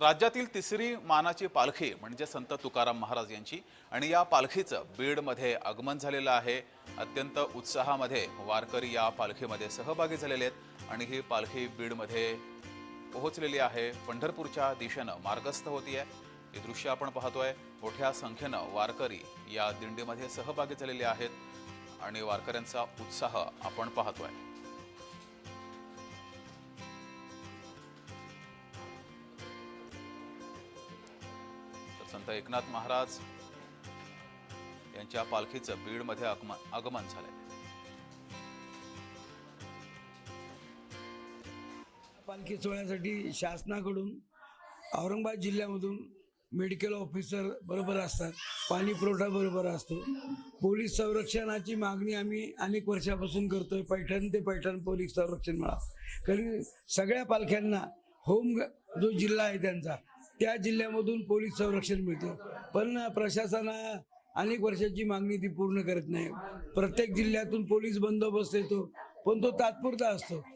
राज्यातील तिसरी मानाची पालखी म्हणजे संत तुकाराम महाराज यांची. आणि या पालखीचं बीडमध्ये आगमन झालेलं आहे. अत्यंत उत्साहामध्ये वारकरी या पालखीमध्ये सहभागी झालेले आहेत. आणि ही पालखी बीडमध्ये पोहोचलेली आहे. पंढरपूरच्या दिशेनं मार्गस्थ होती आहे. हे दृश्य आपण पाहतोय. मोठ्या संख्येनं वारकरी या दिंडीमध्ये सहभागी झालेले आहेत. आणि वारकऱ्यांचा उत्साह आपण पाहतोय. संत एकनाथ महाराज यांच्या पालखीचं बीडमध्ये आगमन आगमन झालंय. पालखी सोहळ्यासाठी शासनाकडून औरंगाबाद जिल्ह्यामधून मेडिकल ऑफिसर बरोबर असतात पाणी पुरवठा बरोबर असतो. पोलीस संरक्षणाची मागणी आम्ही अनेक वर्षापासून करतोय पैठण ते पैठण पोलीस संरक्षण मिळावं कारण सगळ्या पालख्यांना होम जो जिल्हा आहे त्यांचा त्या जिल्ह्यामधून पोलीस संरक्षण मिळतं. पण प्रशासना अनेक वर्षाची मागणी ती पूर्ण करत नाही. प्रत्येक जिल्ह्यातून पोलीस बंदोबस्त येतो. पण तो तात्पुरता असतो.